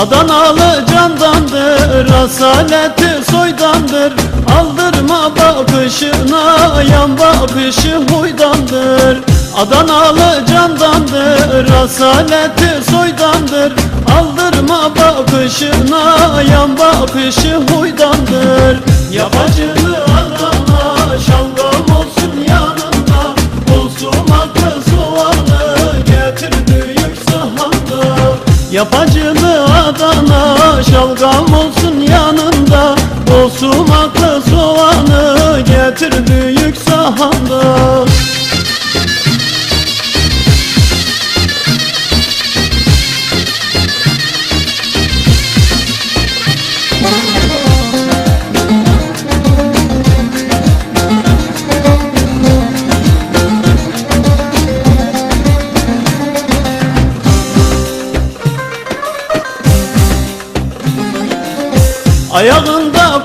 Adanalı candandır, asaleti soydandır. Aldırma bakışına, yan bakışı huydandır. Adanalı candandır, asaleti soydandır. Aldırma bakışına, yan bakışı huydandır. Yapacını Adana, şalgam olsun yanında. Olsun aklı soğanı, getir büyük sahanda. Yapacılı sumaklı soğanı getir büyük sahanda. Ayağında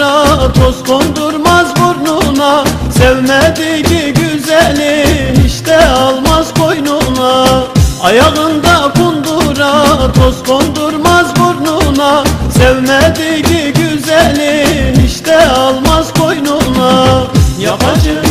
kundura toz kondurmaz burnuna. Sevmediği güzeli hiç de almaz koynuna Ayağında kundura toz kondurmaz burnuna. Sevmediği güzeli hiç de almaz koynuna Yapacını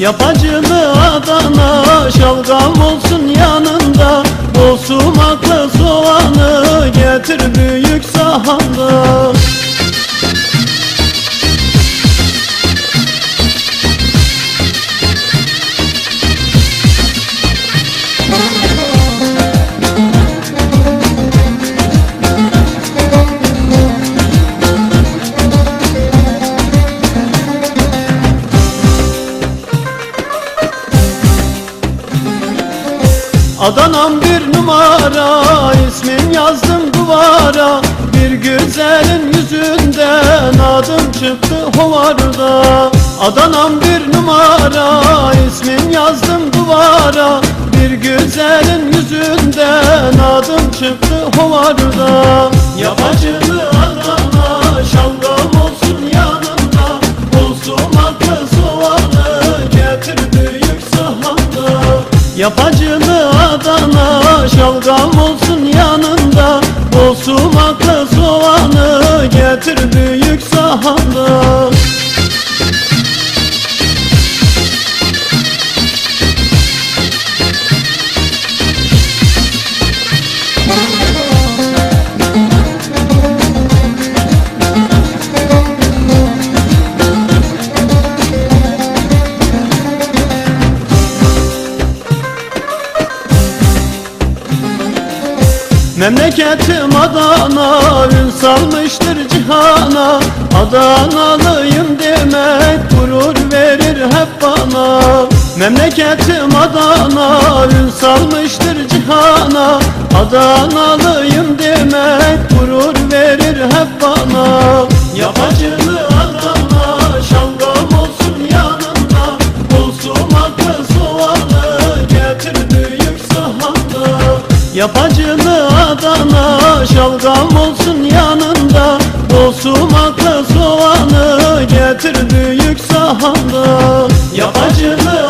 Yapacılı Adana şalgam olsun yanında. Bol sumaklı soğanı getir büyük sahanda Adanam bir numara ismim yazdım duvara. Bir güzelin yüzünden adım çıktı hovarda. Adanam bir numara ismim yazdım duvara. Bir güzelin yüzünden adım çıktı hovarda. Yapacılı Adana şalgam olsun yanında Bol sumaklı soğanı getir büyük sahanda Memleketim Adana ün salmıştır cihana. Adanalıyım demek gurur verir hep bana. Memleketim Adana ün salmıştır cihana. Adanalıyım demek gurur verir hep bana Yapacılı Adana şalgam olsun yanında. Bol sumaklı soğanı getir büyük sahanda. Yapacılı